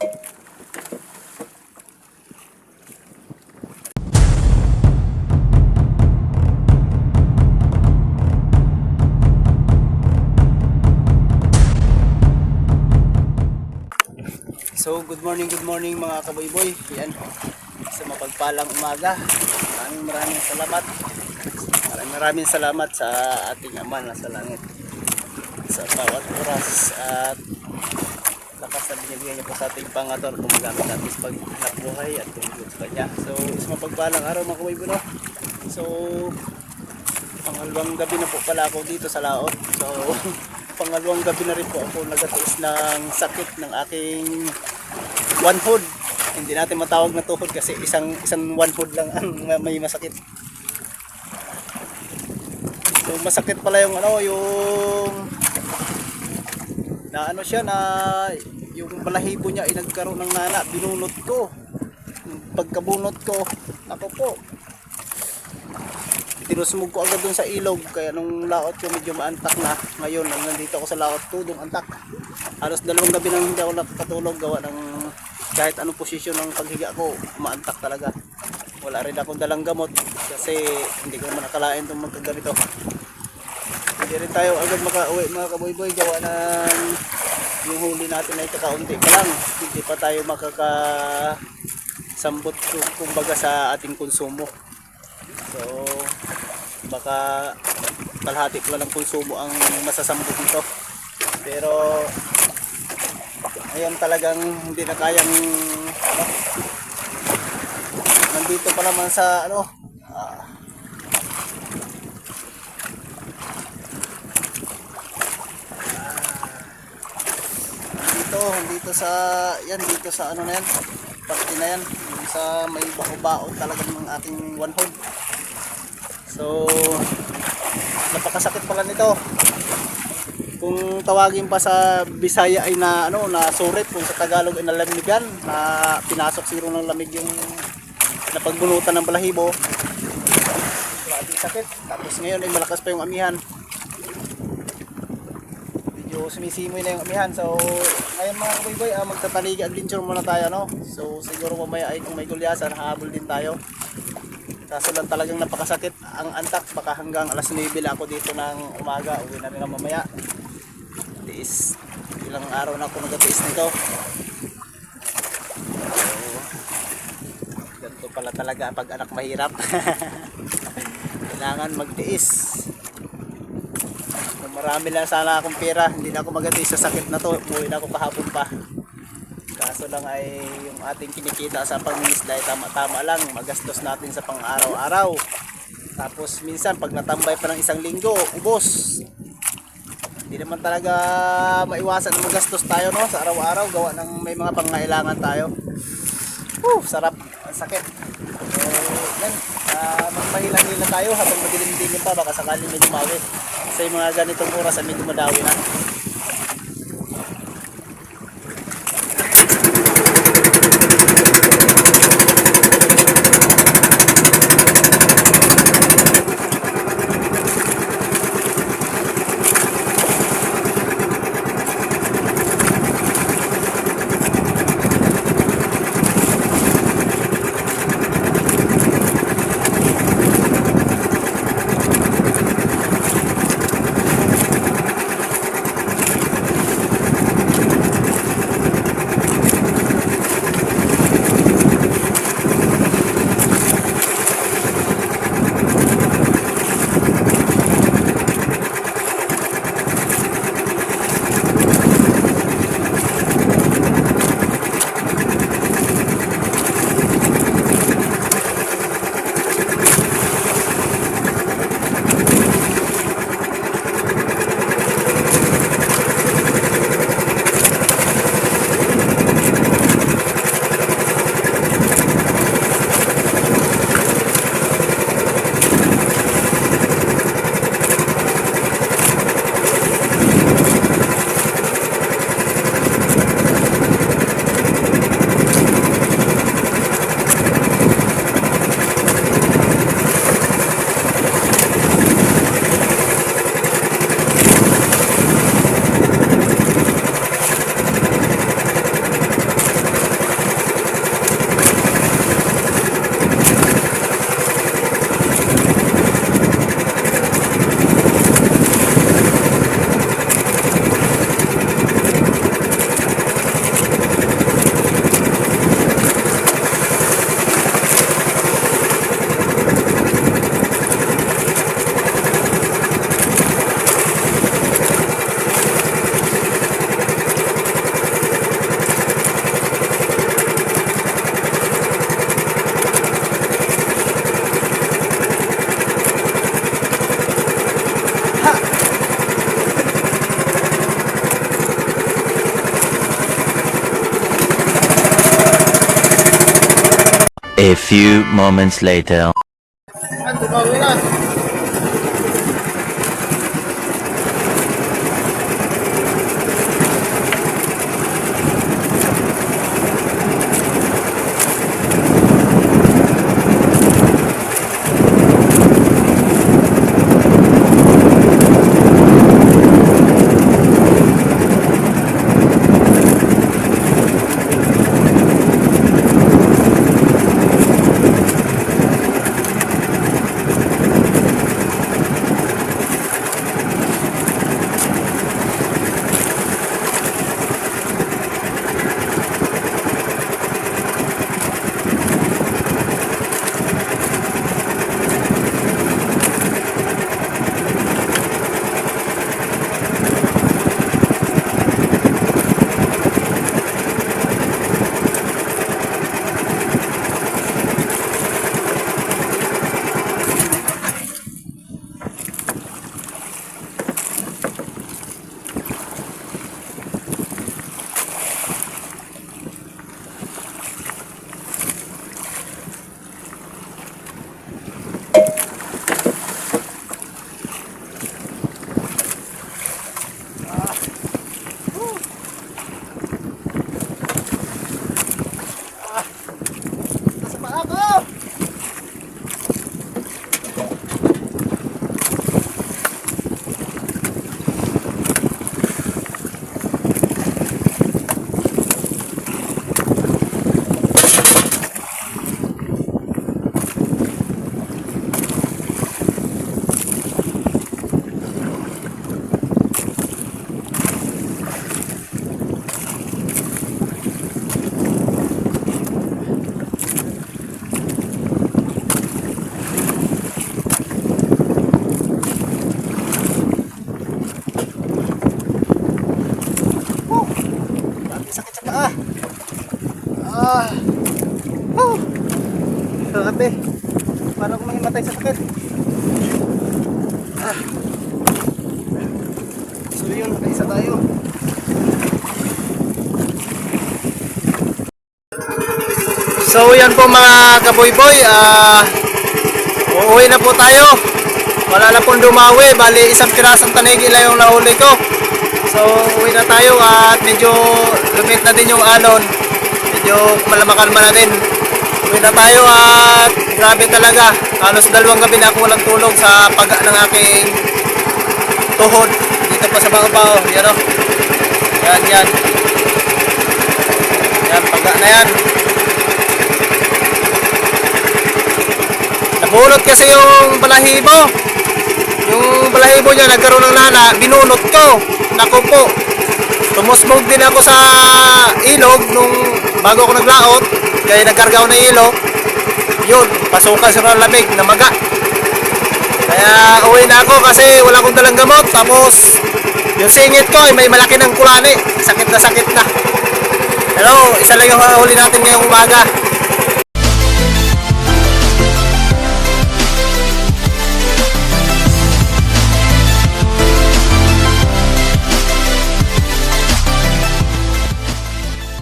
So, good morning, good morning mga kaboyboy. Yan, sa mapagpalang umaga. Maraming maraming salamat. Maraming maraming salamat sa ating Ama na sa langit. Sa bawat oras at lakas na binibigyan niya po sa ating pangator kung magamit natin sa paghanap buhay at tumulong sa kanya. So, sa mapagpalang araw mga no? So, pangalawang gabi na po pala ako dito sa Laot. So, pangalawang gabi na rin po ako nagatiis ng sakit ng aking one hood. Hindi natin matawag na tuhod kasi isang isang one hood lang ang ma- may masakit. So masakit pala yung ano, yung na ano siya na yung balahibo niya ay nagkaroon ng nana, binunot ko. Pagkabunot ko, ako po, tinusmog ko agad dun sa ilog. Kaya nung laot ko medyo maantak na. Ngayon nandito ako sa laot 2 dong antak. Halos dalawang gabi nang hindi ako nakatulog gawa ng kahit anong posisyon ng paghiga ko maantak talaga. Wala rin akong dalang gamot kasi hindi ko naman nakalain itong magkaganito hindi rin tayo agad makauwi mga kaboyboy. Gawa ng yung huli natin ay kakaunti pa lang. Hindi pa tayo makaka sambot kumbaga sa ating konsumo. So, baka kalahati pa ng konsumo ang masasambot nito. Pero, ayun talagang hindi na kayang, ano, nandito pa naman sa, ano, ah, dito, dito sa, yan, dito sa ano na yan, parte na yan, sa may bao-bao talaga ng ating one hold. So, napakasakit pala nito. Kung tawagin pa sa Bisaya ay na ano na surit, kung sa Tagalog ay nalamigan, na pinasok siguro ng lamig yung napagbunutan ng balahibo. Grabe sakit. Tapos ngayon ay malakas pa yung amihan. Medyo sumisimoy na yung amihan. So, ngayon mga kaboy ah, magtataligi adventure muna tayo no. So, siguro mamaya ay kung may gulyasan, habol din tayo. Kaso lang talagang napakasakit ang antak. Baka hanggang alas 9 lang ako dito ng umaga. Uwi na rin mamaya. Tiis. Ilang araw na ako nagatiis nito. So, ganito pala talaga pag anak mahirap. Kailangan magtiis. Marami lang sana akong pera, hindi na ako magatiis sa sakit na to. Uwi na ako kahapon pa. Kaso lang ay yung ating kinikita sa pangingisda ay tama-tama lang. Magastos natin sa pang-araw-araw. Tapos minsan pag natambay pa ng isang linggo, ubos. Hindi naman talaga maiwasan na magastos tayo no sa araw-araw gawa ng may mga pangailangan tayo. Whew, sarap. Ang sakit. So, yan. Uh, magpahila-hila tayo habang madilim-dilim pa baka sakali medyo Sa mga ganitong oras ay medyo madawi na. A few moments later. Ah. Oh. Grabe. Parang ako mahimatay sa sakit. Ah. So yun, nakaisa tayo. So yan po mga kaboy-boy, ah uuwi na po tayo. Wala na pong dumawi, bali isang pirasong tanigi lang yung nahuli ko. So uwi na tayo at medyo lumit na din yung alon. Medyo malamakalma na din. Uwi na tayo at grabe talaga. Halos dalawang gabi na ako walang tulog sa paga ng aking tuhod. Dito pa sa bao-bao. Yan o. Yan, yan. Yan, paga na yan. Nabunot kasi yung balahibo. Yung balahibo niya nagkaroon ng nana, binunot ko. Nako po. Tumusmog din ako sa ilog nung bago ako naglaot. Kaya nagkarga ako ng ilog. Yun, pasukan sa lamig na maga. Kaya uwi na ako kasi wala akong dalang gamot. Tapos yung singit ko ay may malaki ng kulani. Sakit na sakit na. Pero isa lang yung huli natin ngayong umaga.